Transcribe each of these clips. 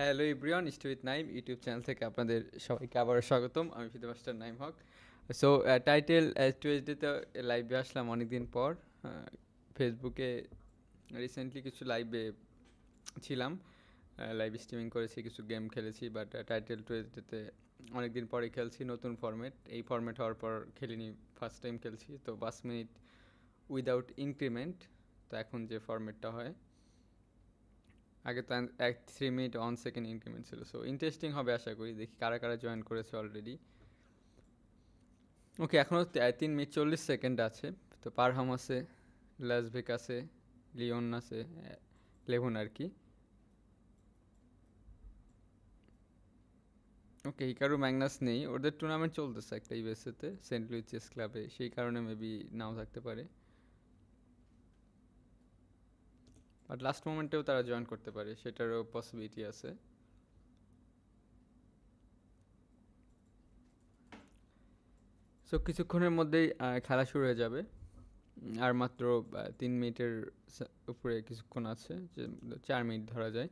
Hello ইব্রিয়ন স্টুইথ Naim, YouTube channel থেকে আপনাদের সবাইকে আবারও স্বাগতম। আমি ফিদে নাইম হক। সো টাইটেল টুয়েসডেতে লাইভে আসলাম অনেকদিন পর। ফেসবুকে রিসেন্টলি কিছু লাইভে ছিলাম। লাইভ স্ট্রিমিং করেছি, কিছু গেম খেলেছি বাট টাইটেল টুয়েসডেতে অনেকদিন পরে খেলছি, নতুন ফর্মেট এই ফর্মেট হওয়ার পর খেলিনি ফার্স্ট টাইম খেলছি। তো, পাঁচ মিনিট উইদাউট ইনক্রিমেন্ট তো, এখন যে ফর্মেটটা হয় আগে তো এক three minute one second increment ছিল। সো ইন্টারেস্টিং হবে আশা করি। দেখি কারা কারা জয়েন করেছে অলরেডি ওকে এখনও তিন মিনিট চল্লিশ সেকেন্ড আছে। তো পারহাম আছে লাসভেক আছে, লিওন আছে লেভন আর কি। ওকে হিকারু ম্যাগনাস নেই। ওদের টুর্নামেন্ট চলতেছে একটা ইউএসএতে সেন্ট লুই চেস ক্লাবে সেই কারণে মেবি নাও থাকতে পারে। বাট লাস্ট মোমেন্টেও তারা জয়েন করতে পারে, সেটারও পসিবিলিটি আছে। সো কিছুক্ষণের মধ্যেই খেলা শুরু হয়ে যাবে। আর মাত্র তিন মিনিটের উপরে কিছুক্ষণ আছে, যে, চার মিনিট ধরা যায়।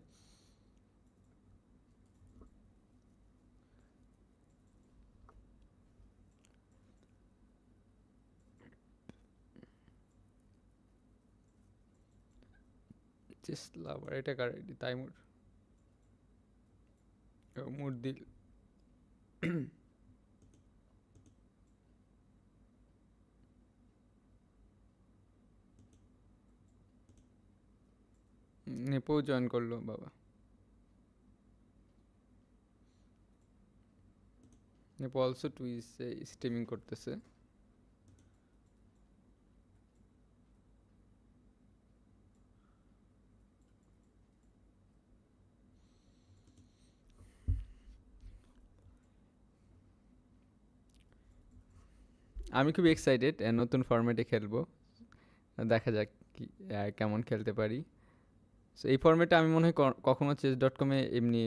চেস্ট লাভার এটা কার আইডি? তাইমুর মুরদিল নেপো জয়েন করল, বাবা। নেপো অলসো টু টুইসে স্ট্রিমিং করতেছে। আমি খুবই এক্সাইটেড নতুন ফর্ম্যাটে খেলব। দেখা যাক কি কেমন খেলতে পারি। সো এই ফর্ম্যাটে আমি মনে হয় কখনো চেস ডট কমে এমনি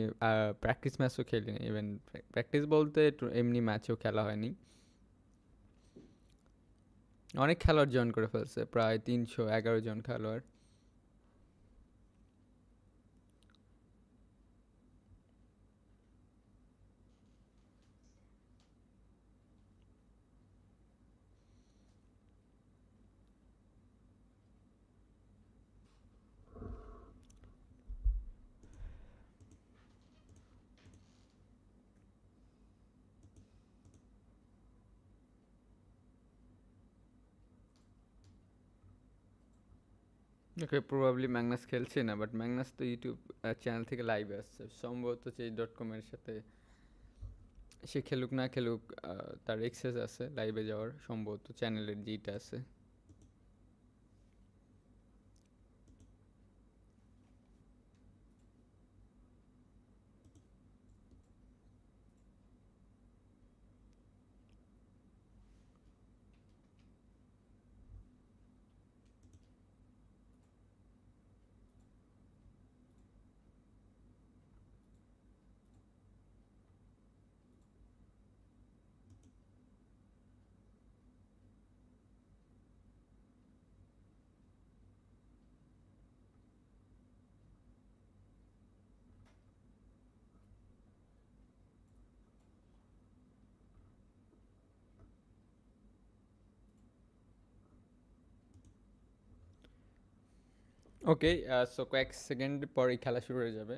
প্র্যাকটিস ম্যাচও খেলিনি। ইভেন প্র্যাকটিস বলতে এমনি ম্যাচও খেলা হয়নি। অনেক খেলোয়াড় জয়েন করে ফেলছে, প্রায় তিনশো এগারো জন খেলোয়াড়। ওকে প্রবাবলি ম্যাগনাস খেলছে না বাট ম্যাগনাস তো ইউটিউব চ্যানেল থেকে লাইভে আসছে। সম্ভবত চেজ ডট কমের সাথে সে খেলুক না খেলুক তার এক্সেস আছে লাইভে যাওয়ার। সম্ভবত চ্যানেলের জিটা আছে। ওকে সো কয়েক সেকেন্ড পরে খেলা শুরু হয়ে যাবে।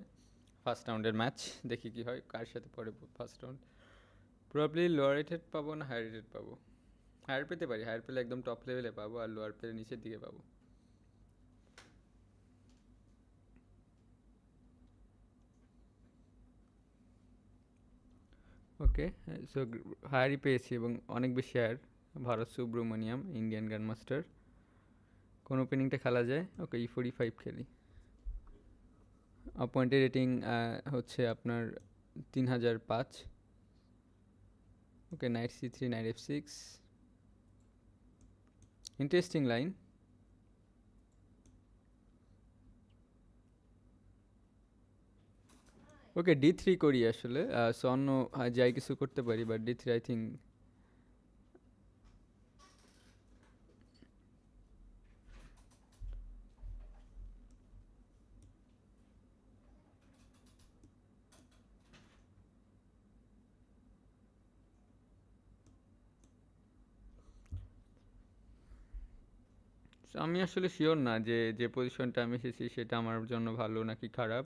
ফার্স্ট রাউন্ডের ম্যাচ দেখি কি হয়, কার সাথে পরে first round probably lower rated পাবো না হায়ার রেটেড পাবো? হায়ার পেতে পারি হায়ার পেলে একদম টপ লেভেলে পাবো, আর লোয়ার পেলে নিচের দিকে পাবো। ওকে সো হায়ারই পেয়েছি এবং অনেক বেশি higher Bharath Subramaniyam Indian grandmaster কোন ওপেনিংটা খেলা যায়, ওকে ই ফোর্টি ফাইভ খেলি পয়েন্টের রেটিং হচ্ছে আপনার তিন হাজার পাঁচ। Okay knight C three knight F six interesting line okay D three করি আসলে। সো অন্য যাই কিছু করতে পারি but D three I think আমি আসলে শিওর না যে যে পজিশনটা আমি এসেছি সেটা আমার জন্য ভালো নাকি খারাপ।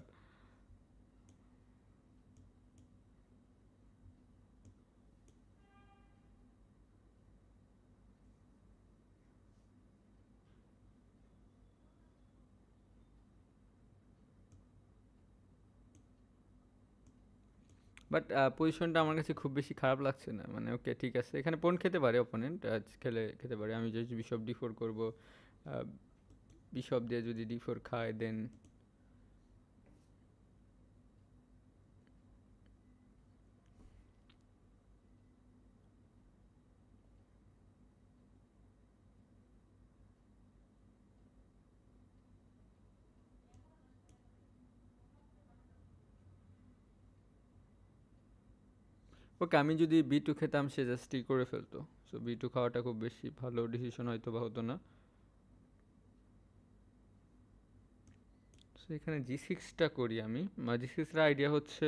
বাট পজিশনটা আমার কাছে খুব বেশি খারাপ লাগছে না। মানে ওকে ঠিক আছে। এখানে পয়েন্ট খেতে পারে অপোনেন্ট খেলে, খেতে পারে। আমি যদি বিশপ ডি ফোর করব। বিশপ দিয়ে যদি ডি ফোর খায় দেন ওকে আমি যদি বি টু খেতাম, সে জাস্ট করে ফেলতো। সো বি টু খাওয়াটা খুব বেশি ভালো ডিসিশন হয়তো বা হতো না। এখানে জি সিক্সটা করি আমি। জি সিক্সের আইডিয়া হচ্ছে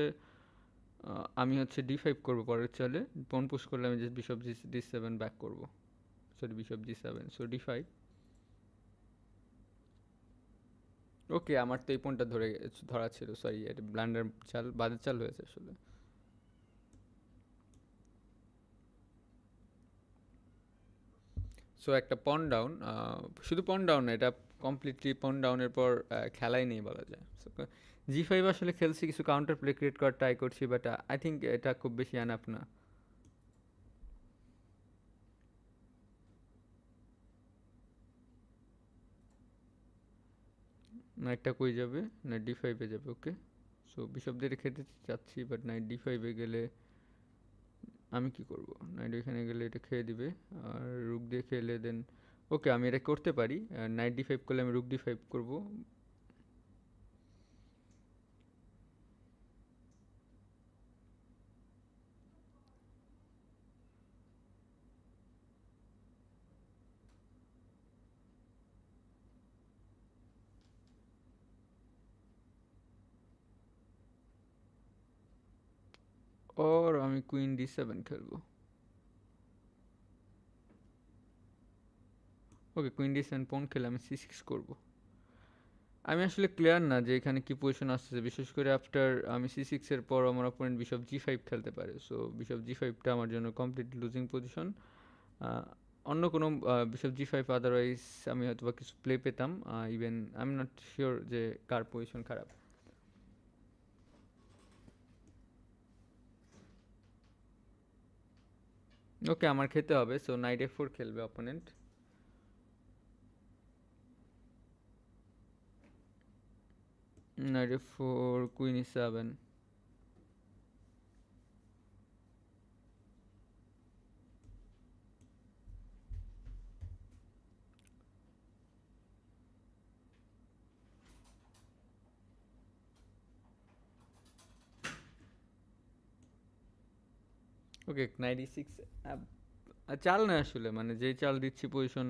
আমি হচ্ছে ডি ফাইভ করব পরের চলে। পন পুশ করলে আমি just bishop G D seven back করব। Sorry bishop G seven so D five okay আমার তো এই পনটা ধরে, ধরা ছিল। সরি এটা ব্ল্যান্ডার চাল বাজার চাল হয়েছে আসলে। সো একটা পন ডাউন শুধু পন ডাউন না, এটা কমপ্লিটলি পন ডাউনের পর খেলাই নেই বলা যায়। জি ফাইভ আসলে খেলছি, কিছু কাউন্টার প্লে ক্রিয়েট করার ট্রাই করছি বাট আই থিঙ্ক এটা খুব বেশি আনাপ না। নাইটটা কই যাবে? নাইট ডি ফাইভে যাবে ওকে সো বিশপ দিয়ে খেতে চাচ্ছি বাট নাইট ডি ফাইভে গেলে আমি কি করব? নাইট এখানে গেলে এটা খেয়ে দিবে। আর রুক দিয়ে খেলে দেন। ওকে, আমি এটা করতে পারি। নাইট ডি ফাইভ করলে আমি রুক ডি ফাইভ করব। ওর আমি কুইন ডি সেভেন খেলব ওকে কুইন ডি সেভেন পন খেলে আমি সি সিক্স করব আমি আসলে ক্লিয়ার না যে এখানে কি পজিশন আসতেছে, বিশেষ করে আফটার আমি সি সিক্সের পর আমার অপোনেন্ট বিশপ জি ফাইভ খেলতে পারে। সো বিশপ জি ফাইভটা আমার জন্য কমপ্লিট লুজিং পজিশন অন্য কোনো বিশপ জি ফাইভ আদারওয়াইজ আমি হয়তো বা কিছু প্লে পেতাম। Even I am not sure যে কার পজিশন খারাপ। ওকে, আমার খেতে হবে। সো নাইট এফ ফোর খেলবে opponent knight F four queen seven okay ninety six চাল না আসলে মানে যেই চাল দিচ্ছি পজিশন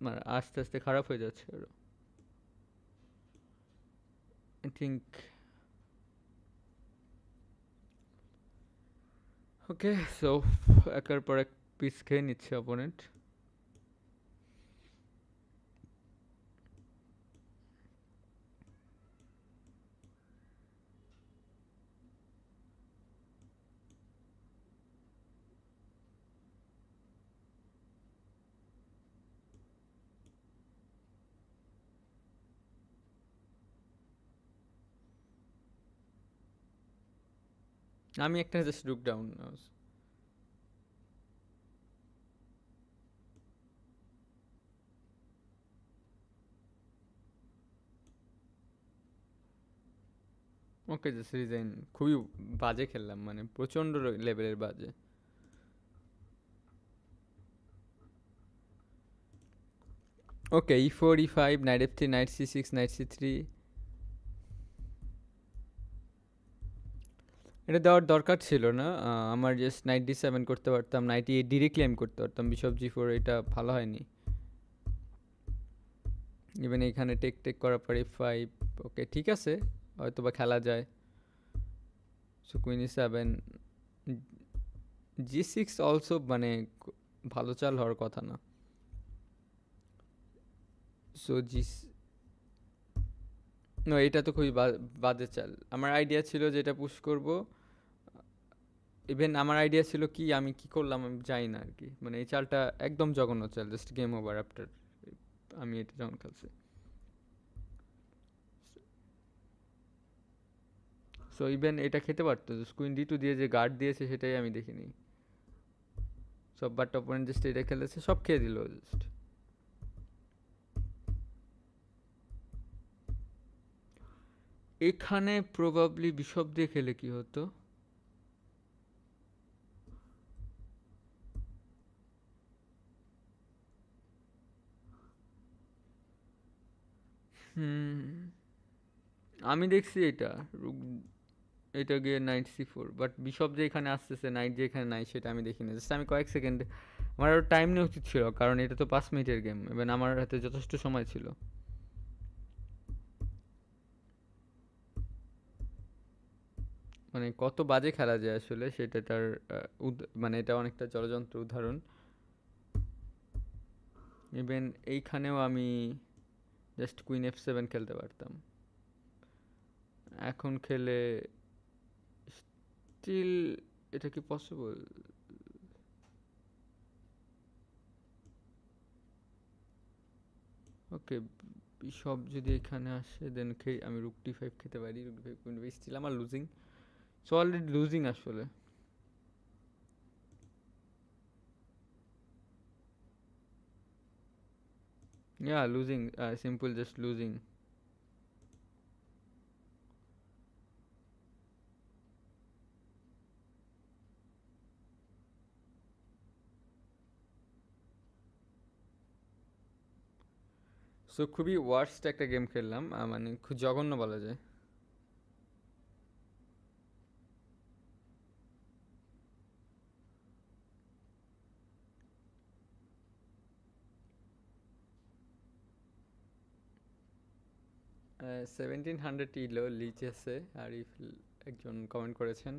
মানে আস্তে আস্তে খারাপ হয়ে যাচ্ছে আরও আই থিঙ্ক ওকে সো একের পর এক পিস খেয়ে নিচ্ছে অপোনেন্ট আমি একটা just rook down okay just resign খুবই বাজে খেললাম মানে প্রচণ্ড লেভেলের বাজে। Okay E four E five knight F three knight C six knight C three এটা দেওয়ার দরকার ছিল না। আমার জাস্ট নাইট ডি সেভেন করতে পারতাম নাইট এইট ডিরেক্টলি আমি করতে পারতাম। বিশপ জি ফোর এটা ভালো হয়নি। ইভেন এখানে টেক টেক করার পরে ফাইভ ওকে ঠিক আছে। হয়তো বা খেলা যায়। So queen seven G six also মানে ভালো চাল হওয়ার কথা না। সো জিস না এটা তো খুবই বাজে চাল। আমার আইডিয়া ছিল যে এটা পুশ করব। ইভেন আমার আইডিয়া ছিল কি, আমি কি করলাম আমি জানি না আর কি মানে এই চালটা একদম জঘন্য চাল জাস্ট গেম ওভার আফটার আমি এটা যখন খেলছি। সো ইভেন এটা খেতে পারতো স্কুইন ডি টু দিয়ে যে গার্ড দিয়েছে সেটাই আমি দেখিনি। সব বাট অপোনেন্ট জাস্ট এটা খেলেছে, সব খেয়ে দিল জাস্ট এখানে প্রবাবলি বিশপ দিয়ে খেলে কি হতো? হুম, আমি দেখছি এটা এটা গিয়ে knight C four but bishop যে এখানে আসতেছে নাইট যে এখানে নাই, সেটা আমি দেখিনি। জাস্ট আমি কয়েক সেকেন্ড আমার আরও টাইম নেওয়া উচিত ছিল, কারণ এটা তো পাঁচ মিনিটের গেম এবং আমার হাতে যথেষ্ট সময় ছিল। মানে কত বাজে খেলা যায় আসলে সেটা তার মানে এটা অনেকটা জলযন্ত্র উদাহরণ। ইভেন এইখানেও আমি জাস্ট কুইন এফ সেভেন খেলতে পারতাম। এখন খেলে স্টিল এটা কি পসিবল ওকে সব যদি এখানে আসে দেন খেয়ে আমি রুক টি ফাইভ খেতে পারি রুক ফাইভ স্টিল আমার লুজিং সো অলরেডি লুজিং আসলে Yeah, losing. Uh, simple, just losing. So খুবই ওয়ার্স্ট একটা গেম খেললাম মানে খুব জঘন্য বলা যায় সেভেন্টিন হান্ড্রেড ইলো লিচেছে আরিফ একজন কমেন্ট করেছেন।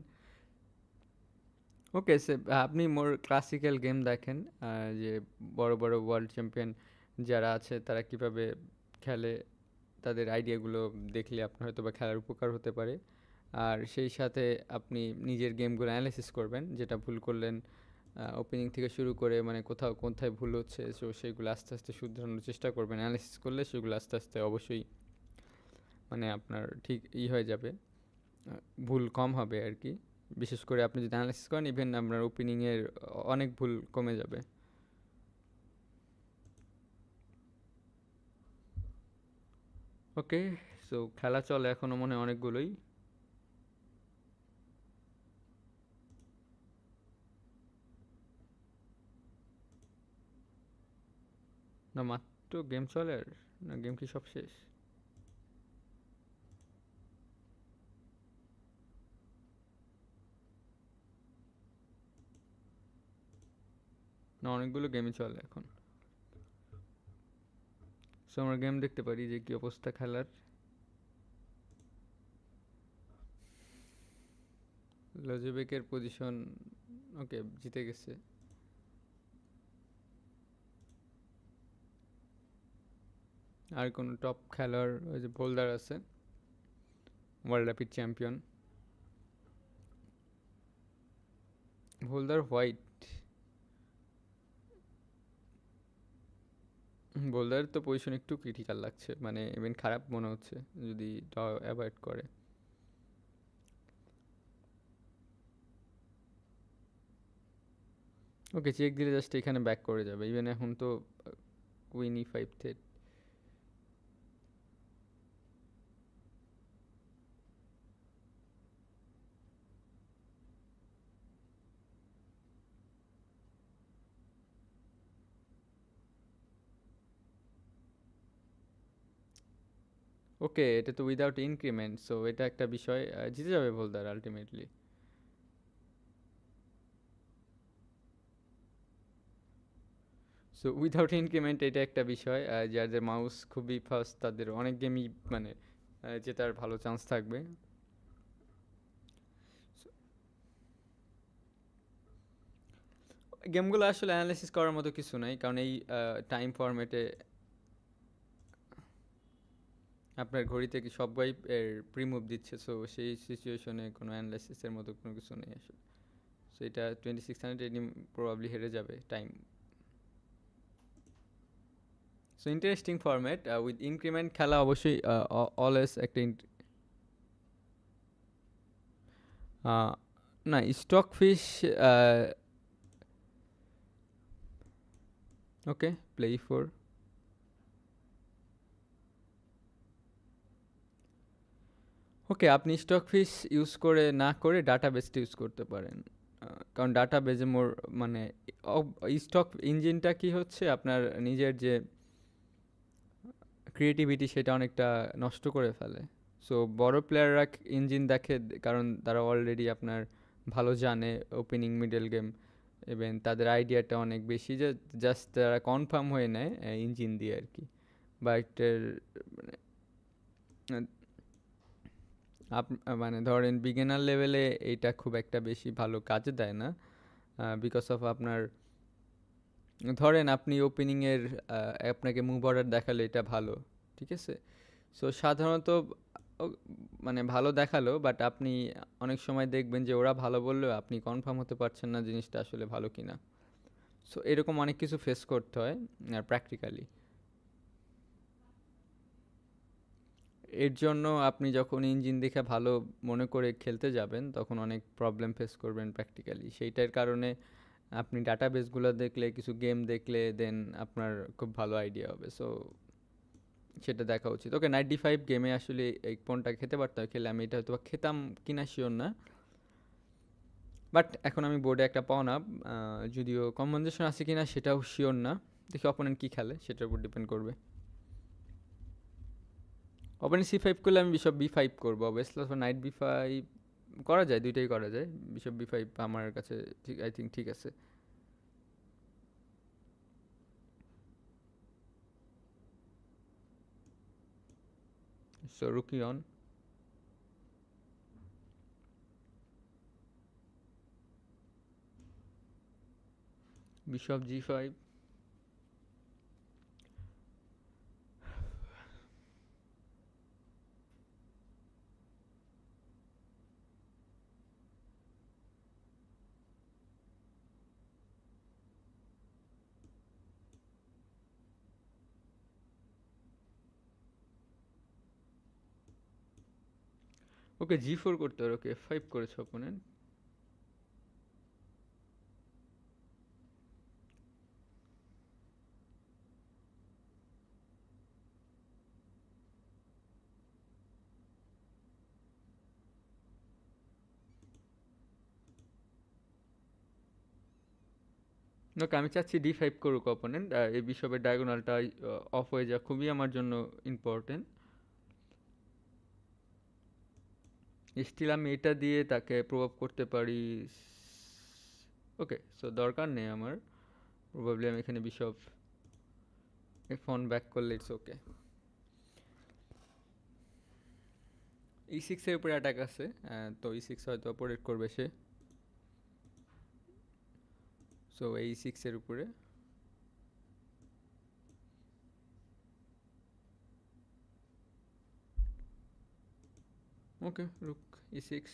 ওকে সে আপনি মোর ক্লাসিক্যাল গেম দেখেন যে বড় বড় ওয়ার্ল্ড চ্যাম্পিয়ন যারা আছে, তারা কীভাবে খেলে, তাদের আইডিয়াগুলো দেখলে আপনার হয়তো বা খেলার উপকার হতে পারে। আর সেই সাথে আপনি নিজের গেমগুলো অ্যানালাইসিস করবেন, যেটা ভুল করলেন ওপেনিং থেকে শুরু করে মানে কোথাও কোথায় ভুল হচ্ছে সো সেগুলো আস্তে আস্তে শুধরানোর চেষ্টা করবেন। অ্যানালিসিস করলে সেগুলো আস্তে আস্তে অবশ্যই মানে আপনার ঠিক ই হয়ে যাবে। ভুল কম হবে আর কি। বিশেষ করে আপনি যদি অ্যানালাইসিস করেন ইভেন আপনার ওপেনিংয়ের অনেক ভুল কমে যাবে। ওকে সো খেলা চলে এখনও মনে অনেকগুলোই। না, মাত্র গেম চলে আর? না গেম কি সব শেষ? না, অনেকগুলো গেমই চলে এখন। সো আমরা গেম দেখতে পারি যে কি অবস্থা খেলার। লজেবেকের পজিশন ওকে জিতে গেছে। আর কোন টপ খেলোয়াড় ওই যে বোল্ডার আছে world rapid champion Volodar white. Volodar তো পজিশন একটু ক্রিটিক্যাল লাগছে। মানে ইভেন খারাপ মনে হচ্ছে যদি অ্যাভয়েড করে। ওকে চেক দিলে জাস্ট এখানে ব্যাক করে যাবে। ইভেন এখন তো কুইনি ফাইভ থেট ওকে, এটা তো উইদাউট ইনক্রিমেন্ট সো এটা একটা বিষয় জিতে যাবে Volodar ultimately so without increment এটা একটা বিষয় যাদের মাউস খুবই ফাস্ট তাদের অনেক গেমই মানে জেতার ভালো চান্স থাকবে। গেমগুলো আসলে অ্যানালাইসিস করার মতো কিছু নাই, কারণ এই টাইম ফরম্যাটে আপনার ঘড়ি থেকে সবাই এর প্রিমুভ দিচ্ছে? সো সেই সিচুয়েশনে কোনো অ্যানালাইসিসের মতো কোনো কিছু নেই আসলে। সো এটা টোয়েন্টি সিক্স হান্ড্রেড প্রবাবলি হেরে যাবে time so interesting format with increment খেলা অবশ্যই অলওয়েজ একটা না stockfish okay play four okay আপনি স্টক ফিশ ইউজ করে না করে ডাটা বেসটা ইউজ করতে পারেন। কারণ ডাটা বেজে মোর মানে স্টক ইঞ্জিনটা কি হচ্ছে? আপনার নিজের যে ক্রিয়েটিভিটি সেটা অনেকটা নষ্ট করে ফেলে। সো বড় প্লেয়াররা ইঞ্জিন দেখে, কারণ তারা অলরেডি আপনার ভালো জানে ওপেনিং মিডল গেম এবং তাদের আইডিয়াটা অনেক বেশি যে জাস্ট তারা কনফার্ম হয়ে নেয় ইঞ্জিন দিয়ে আর কি। বা একটার মানে আপ মানে ধরেন বিগিনার লেভেলে এইটা খুব একটা বেশি ভালো কাজে দেয় না বিকজ অফ আপনার, ধরেন আপনি ওপেনিংয়ের আপনাকে মুভ অর্ডার দেখালে এটা ভালো, ঠিক আছে? সো সাধারণত মানে ভালো দেখাল বাট আপনি অনেক সময় দেখবেন যে ওরা ভালো বললেও আপনি কনফার্ম হতে পারছেন না জিনিসটা আসলে ভালো কি না সো এরকম অনেক কিছু ফেস করতে হয় প্র্যাকটিক্যালি এর জন্য আপনি যখন ইঞ্জিন দেখে ভালো মনে করে খেলতে যাবেন, তখন অনেক প্রবলেম ফেস করবেন প্র্যাকটিক্যালি সেইটার কারণে আপনি ডাটাবেসগুলো দেখলে, কিছু গেম দেখলে দেন আপনার খুব ভালো আইডিয়া হবে। সো সেটা দেখা উচিত। ওকে নাইনটি ফাইভ গেমে আসলে এই ফোনটা খেতে পারতাম খেলে আমি এটা হয়তো বা খেতাম কিনা শিওর না। বাট এখন আমি বোর্ডে একটা পাওনা যদিও কম্পনজেশন আছে কিনা সেটাও শিওর না। দেখি অপোনেন্ট কী খেলে, সেটার উপর ডিপেন্ড করবে। অপোনেন্ট সি ফাইভ করলে আমি বিশপ বি ফাইভ করব অবভিয়াসলি অথবা নাইট বি ফাইভ করা যায়, দুইটাই করা যায় বিশপ বি ফাইভ আমার কাছে ঠিক আই থিঙ্ক ঠিক আছে So rook on. Bishop g5. Okay G four করতে হবে, ওকে এফ ফাইভ করেছে অপোনেন্ট ওকে, আমি চাচ্ছি ডি ফাইভ করুক অপোনেন্ট এই বিশপের ডায়াগোনালটা অফ হয়ে যাওয়া খুবই আমার জন্য ইম্পর্টেন্ট স্টিল আমি এটা দিয়ে তাকে প্রভাব করতে পারি। ওকে সো দরকার নেই আমার। প্রবাবলি আমি এখানে বিশপ ফোন ব্যাক করলে ইটস ওকে ই সিক্সের উপরে অ্যাটাক আছে তো ই সিক্স হয়তো অপারেট করবে সে। সো এই সিক্সের উপরে। Okay, rook e6.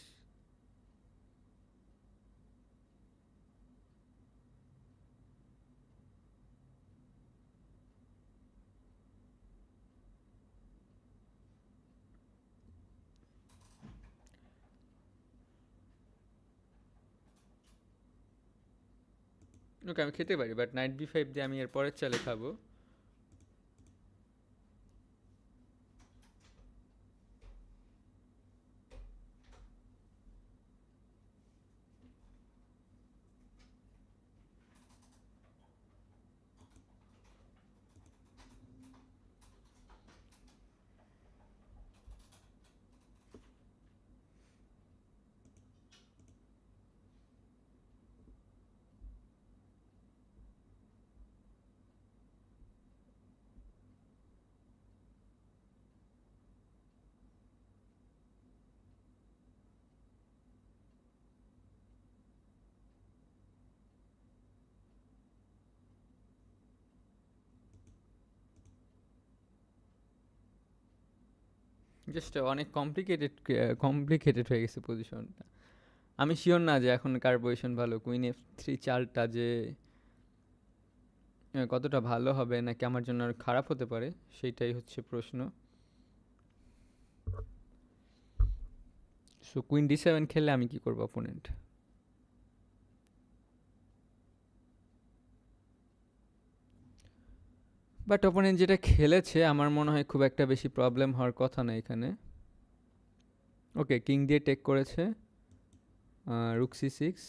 ওকে আমি খেতে পারি বাট নাইট বি ফাইভ দিয়ে আমি এর পরের চালে খাব জাস্ট অনেক কমপ্লিকেটেড কমপ্লিকেটেড হয়ে গেছে পজিশনটা আমি শিওর না যে এখন কার পজিশন ভালো কুইন এফ থ্রি চালটা যে কতটা ভালো হবে নাকি আমার জন্য আর খারাপ হতে পারে, সেইটাই হচ্ছে প্রশ্ন। সো কুইন ডি সেভেন খেললে আমি কি করব অপোনেন্ট বাট অপোনেন্ট যেটা খেলেছে, আমার মনে হয় খুব একটা বেশি প্রবলেম হওয়ার কথা না এখানে। ওকে কিং দিয়ে টেক করেছে রুক্সি six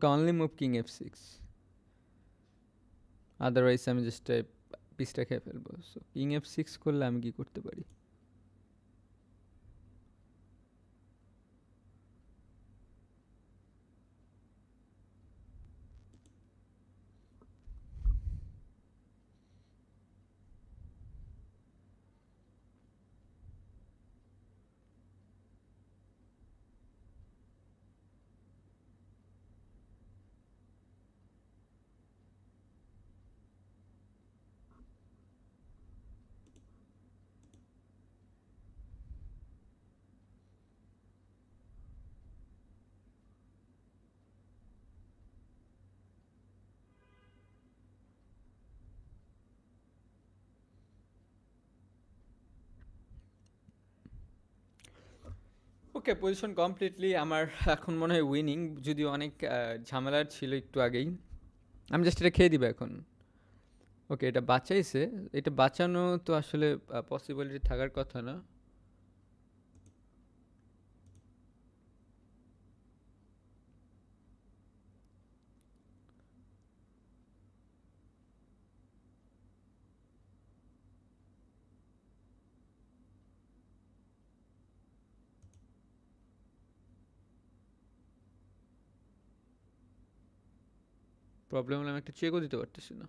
only move king F six otherwise আমি জাস্ট পিসটা খেয়ে ফেলব সো কিং এফ সিক্স করলে আমি কি করতে পারি? ওকে পজিশন কমপ্লিটলি আমার এখন মনে হয় উইনিং যদিও অনেক ঝামেলার ছিল একটু আগেই। আমি জাস্ট এটা খেয়ে দিব এখন। ওকে এটা বাঁচাইছে। এটা বাঁচানো তো আসলে পসিবিলিটি থাকার কথা না। প্রবলেম হলে আমি একটা চেকও দিতে পারতেছি না।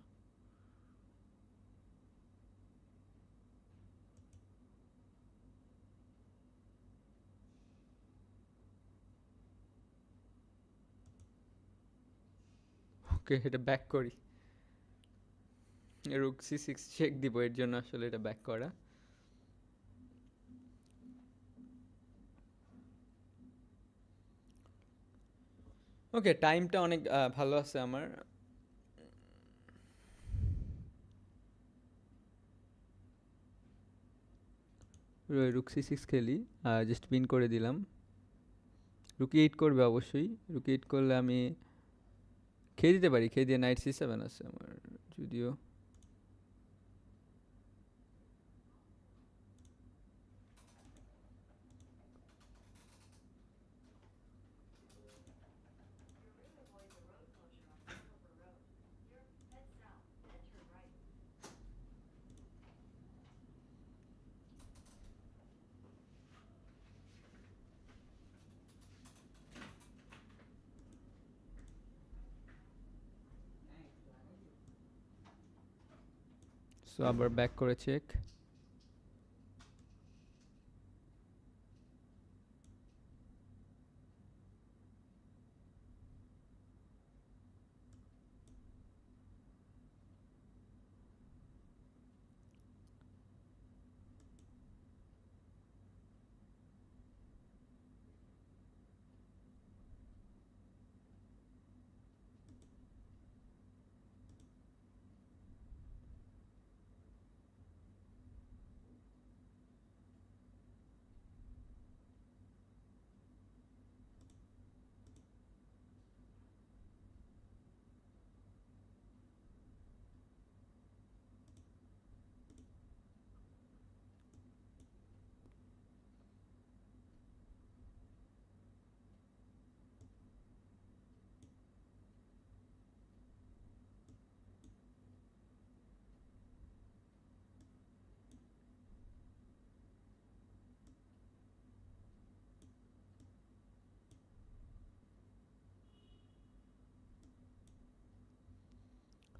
ওকে, এটা ব্যাক করি। রুক সি সিক্স চেক দিব, এর জন্য আসলে এটা ব্যাক করা। ওকে টাইমটা অনেক ভালো আছে আমার। রুক সি সিক্স খেলি আর জাস্ট পিন করে দিলাম। রুকি এইট করবে অবশ্যই। রুকি এইট করলে আমি খেয়ে দিতে পারি, খেয়ে দিয়ে নাইট সি সেভেন আছে আমার, যদিও সো আবার ব্যাক করে চেক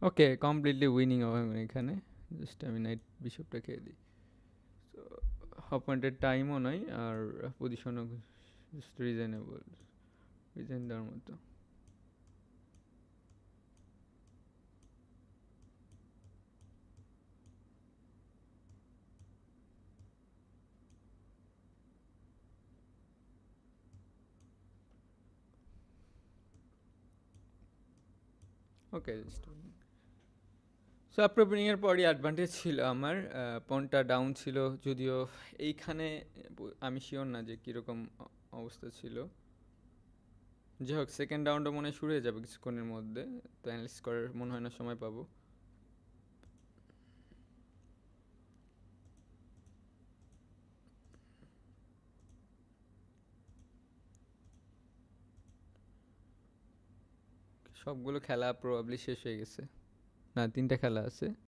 ওকে কমপ্লিটলি উইনিং এখানে। জাস্ট আমি নাইট বিশপটা খেয়ে দিই। সো অপয়েন্টেড টাইমও নয় আর পজিশনও জাস্ট রিজনেবল রিজেন দেওয়ার মতো ওকে সো ওপেনিংয়ের পরই অ্যাডভান্টেজ ছিল আমার পনটা ডাউন ছিল যদিও এইখানে আমি শিওর না যে কীরকম অবস্থা ছিল। যাই হোক সেকেন্ড রাউন্ডও মনে শুরু হয়ে যাবে কিছুক্ষণের মধ্যে, তো অ্যানালিস করার মনে হয় না, সময় পাবো। সবগুলো খেলা প্রবাবলি শেষ হয়ে গেছে। না তিনটা খেলা আছে।